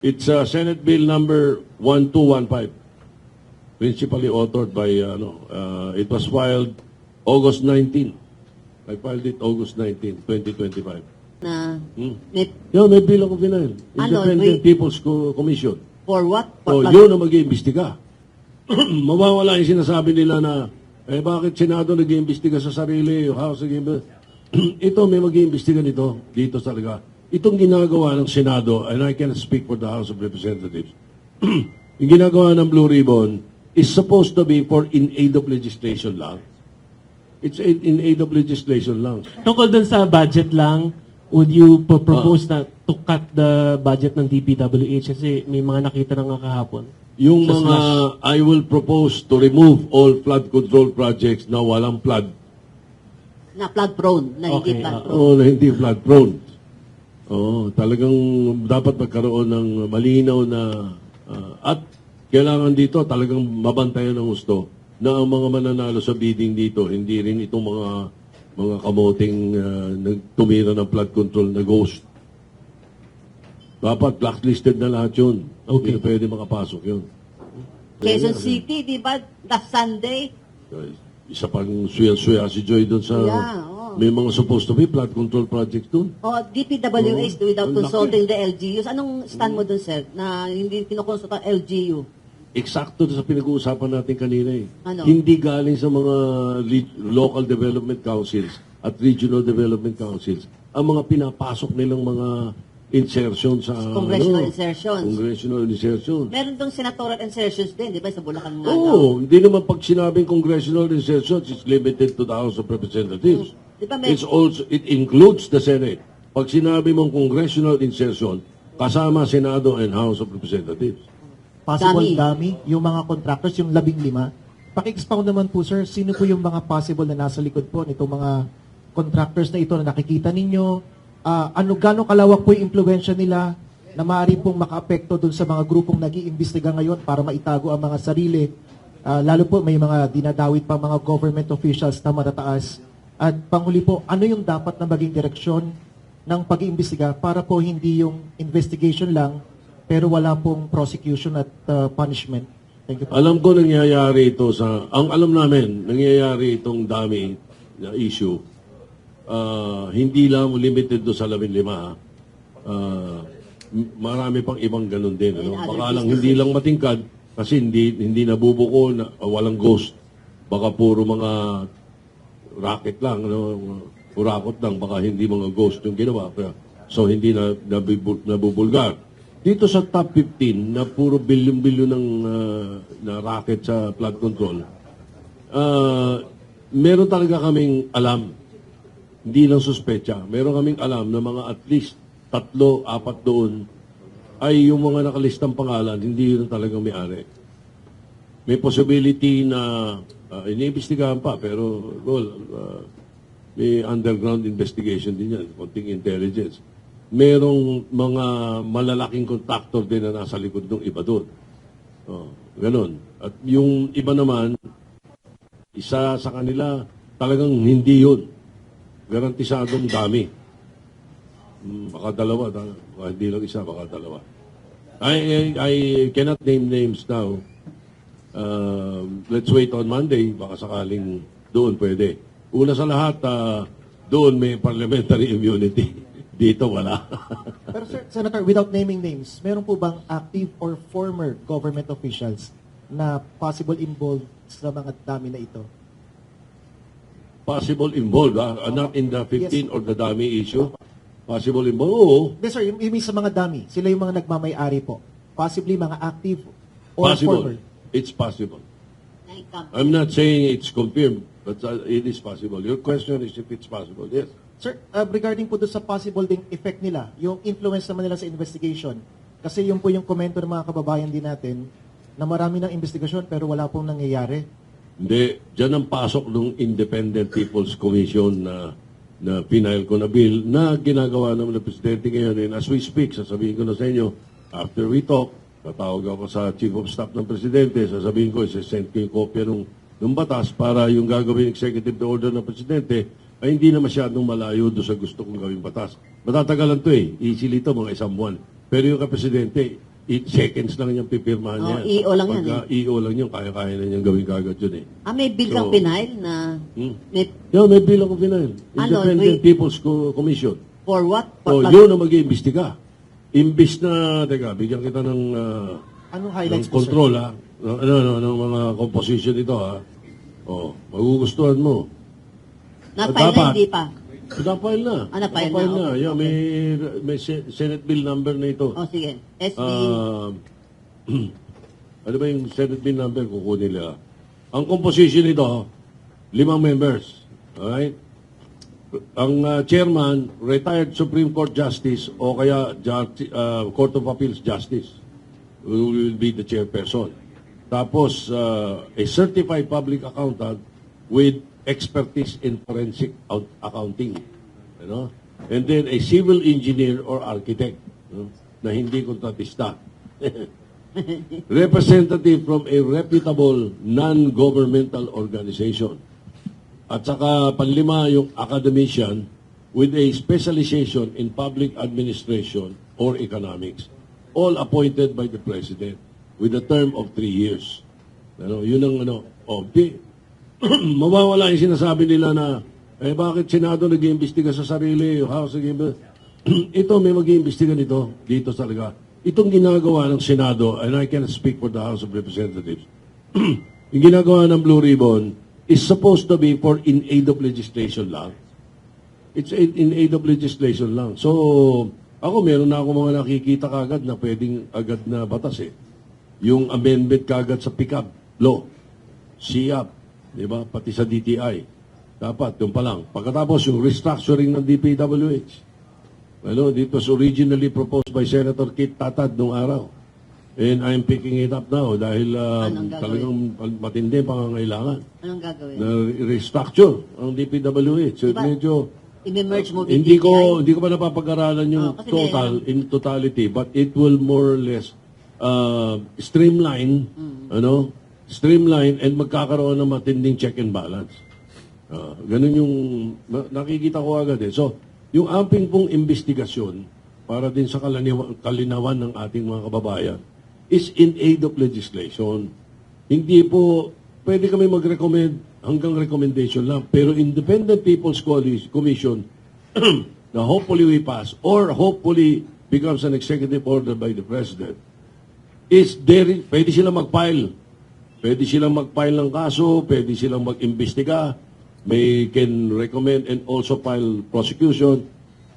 It's uh, Senate Bill number 1215, principally authored by, uh, ano, uh, it was filed August 19. I filed it August 19, 2025. na Hmm. may, Yo, may bill ako final. Ano, Independent wait. People's Co- Commission. for what? O, What- yun ang mag-iimbestiga. Mawawala yung sinasabi nila na, eh bakit Senado nag-iimbestiga sa sarili, yung House nag Ito, may mag-iimbestiga nito, dito talaga. Itong ginagawa ng Senado, and I can speak for the House of Representatives, yung ginagawa ng Blue Ribbon is supposed to be for in aid of legislation lang. It's in in aid of legislation lang. Tungkol dun sa budget lang, would you po- propose Ah. na to cut the budget ng DPWH kasi may mga nakita na nga kahapon? Yung Sa mga, I will propose to remove all flood control projects na walang flood na flood prone, na hindi Okay, flood ah. prone. Oo, na hindi flood prone. Oo, talagang dapat magkaroon ng malinaw na ah, at kailangan dito talagang mabantayan ng gusto na ang mga mananalo sa bidding dito, hindi rin itong mga mga kamoting ah, nagtumira ng flood control na ghost. Dapat blacklisted na lahat yun. Okay. Hindi na pwede makapasok yun. Quezon City, di ba? Last Sunday, Isa pang suya-suya si Joy doon sa... Yeah. May mga supposed to be flood control projects doon. o DPWH Oo, without ang consulting the LGUs. Anong stand mo dun, sir, na hindi kinukonsulta ang LGU? Eksakto sa pinag-uusapan natin kanina eh. Ano? Hindi galing sa mga local development councils at regional development councils ang mga pinapasok nilang mga insertion sa Congressional ano, insertions. Congressional insertion. Meron dong senatorial insertions din, di ba, sa Bulacan nga daw. Oo, hindi naman pag sinabing congressional insertions, it's limited to the House of Representatives. Di ba may- It's also, it includes the Senate. Pag sinabi mong congressional insertion, kasama Senado and House of Representatives. Possible Dami. dami. yung mga contractors, yung labing lima. Paki-expound naman po sir, sino po yung mga possible na nasa likod po nitong mga contractors na ito na nakikita ninyo? Ah, ano gano'ng kalawak po yung impluensya nila na maaari pong makaapekto dun sa mga grupong nag iimbestiga ngayon para maitago ang mga sarili. Ah, lalo po may mga dinadawit pa mga government officials na matataas. At panghuli po, ano yung dapat na maging direksyon ng pag-iimbestiga para po hindi yung investigation lang pero wala pong prosecution at uh, punishment. Thank you po. Alam ko nangyayari ito sa, ang alam namin, nangyayari itong dami na issue. Ah, hindi lang limited do sa labing lima. ha. Ah, m- marami pang ibang ganun din. Ano? Baka lang hindi lang matingkad kasi hindi hindi nabubuko na ah, walang ghost. Baka puro mga racket lang, ano, urakot lang, baka hindi mga ghost yung ginawa. Kaya, so hindi na nabibul- nabubulgar. Dito sa top 15 na puro bilyon-bilyon ng ah, na racket sa flood control, ah, meron talaga kaming alam, hindi lang suspecha, meron kaming alam na mga at least tatlo, apat doon ay yung mga nakalistang pangalan, hindi yun talagang may-ari. May possibility na uh, iniimbestigahan pa, pero well, uh, may underground investigation din yan, konting intelligence. Merong mga malalaking contractor din na nasa likod ng iba doon. Oh, ganun. At yung iba naman, isa sa kanila, talagang hindi yun. Garantisadong dami. Hmm, baka dalawa, da- baka hindi lang isa, baka dalawa. I, I, I cannot name names now. Um, let's wait on Monday, baka sakaling doon pwede. Una sa lahat, ah, doon may parliamentary immunity. Dito wala. Pero sir, Senator, without naming names, meron po bang active or former government officials na possible involved sa mga dami na ito? Possible involved, ah, not in the 15 or the dami issue. Possible involved, oo. Yes sir, yung ibig sa mga dami, sila yung mga nagmamay-ari po. Possibly mga active or Possible. former. It's possible. Na-income. I'm not saying it's confirmed, but uh, it is possible. Your question is if it's possible. Yes. Sir, uh, regarding po doon sa possible ding effect nila, yung influence naman nila sa investigation, kasi yun po yung komento ng mga kababayan din natin, na marami ng investigasyon pero wala pong nangyayari. Hindi, dyan ang pasok ng Independent People's Commission na na pinail ko na bill na ginagawa naman ng Presidente ngayon. And as we speak, sasabihin ko na sa inyo, after we talk, tatawag ako sa Chief of Staff ng Presidente, sasabihin ko, isasend ko yung kopya ng, ng batas para yung gagawin executive order ng Presidente ay hindi na masyadong malayo doon sa gusto kong gawing batas. Matatagalan to eh. Easily to, mga isang buwan. Pero yung kapresidente, it seconds lang yung pipirmahan Oh, niya. EO lang yan Pagka EO lang yun, kaya-kaya na niyang gawin kagad yun eh. Ah, may bill kang So- pinail na Hmm. may, Yo, may bill ako pinail. Ano, Independent wait. People's Co- Commission. for what? So, What- yun ang mag-iimbestiga. Imbis na, teka, bigyan kita ng, ah, Anong ng highlights po, sir? control, ha? Ng, ano, ano, ng mga composition ito, ha? Oh, magugustuhan mo. Na-file na, Dapat. hindi pa. Napile na. Ah, napile na, Napile na. okay, Yeah, may, may se- Senate Bill number na ito. O, sige. SB. Ah, ano ba yung Senate Bill number kukunin nila? Ang composition nito, limang members. Alright? Ang ah, chairman, retired Supreme Court Justice o kaya ah, Court of Appeals Justice will be the chairperson. Tapos, ah, a certified public accountant with expertise in forensic accounting. You know? And then a civil engineer or architect no? na hindi kontratista. Representative from a reputable non-governmental organization. At saka panlima yung academician with a specialization in public administration or economics. All appointed by the President with a term of three years. Ano, yun ang ano, oh, di, mawawala yung sinasabi nila na, eh bakit Senado nag-iimbestiga sa sarili, House nag Ito, may mag-iimbestiga nito, dito talaga. Itong ginagawa ng Senado, and I can speak for the House of Representatives, yung ginagawa ng Blue Ribbon is supposed to be for in aid of legislation lang. It's in, in aid of legislation lang. So, ako meron na ako mga nakikita kagad na pwedeng agad na batas eh. Yung amendment kagad sa pick-up law, SIAP, di ba? Pati sa DTI. Dapat, yung pa lang. Pagkatapos, yung restructuring ng DPWH. Ano, it was originally proposed by Senator Kit Tatad nung araw. And I'm picking it up now dahil uh, Anong gagawin? talagang matindi ang pangangailangan Anong gagawin? na restructure ang DPWH. So Diba? medyo I-merge mo with hindi ko hindi ko pa napapag-aralan yung Oh, kasi total in totality but it will more or less uh, streamline Mm. ano streamline and magkakaroon ng matinding check and balance. Ah, ganun yung na- nakikita ko agad eh. So, yung amping pong investigasyon para din sa kalaniwa- kalinawan ng ating mga kababayan is in aid of legislation. Hindi po pwede kami mag-recommend hanggang recommendation lang. Pero Independent People's Commission na hopefully we pass or hopefully becomes an executive order by the President is there, pwede silang mag-file. Pwede silang mag-file ng kaso, pwede silang mag-imbestiga, may can recommend and also file prosecution,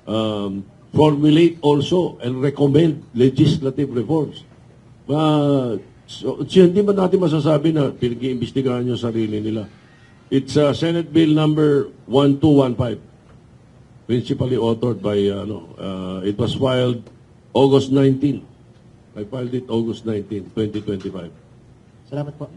um, formulate also and recommend legislative reforms. So, so, hindi ba natin masasabi na pinag-iimbestigahan yung sarili nila? It's uh, Senate Bill number 1215 principally authored by uh, ano uh, it was filed August 19 I filed it August 19 2025 Salamat po.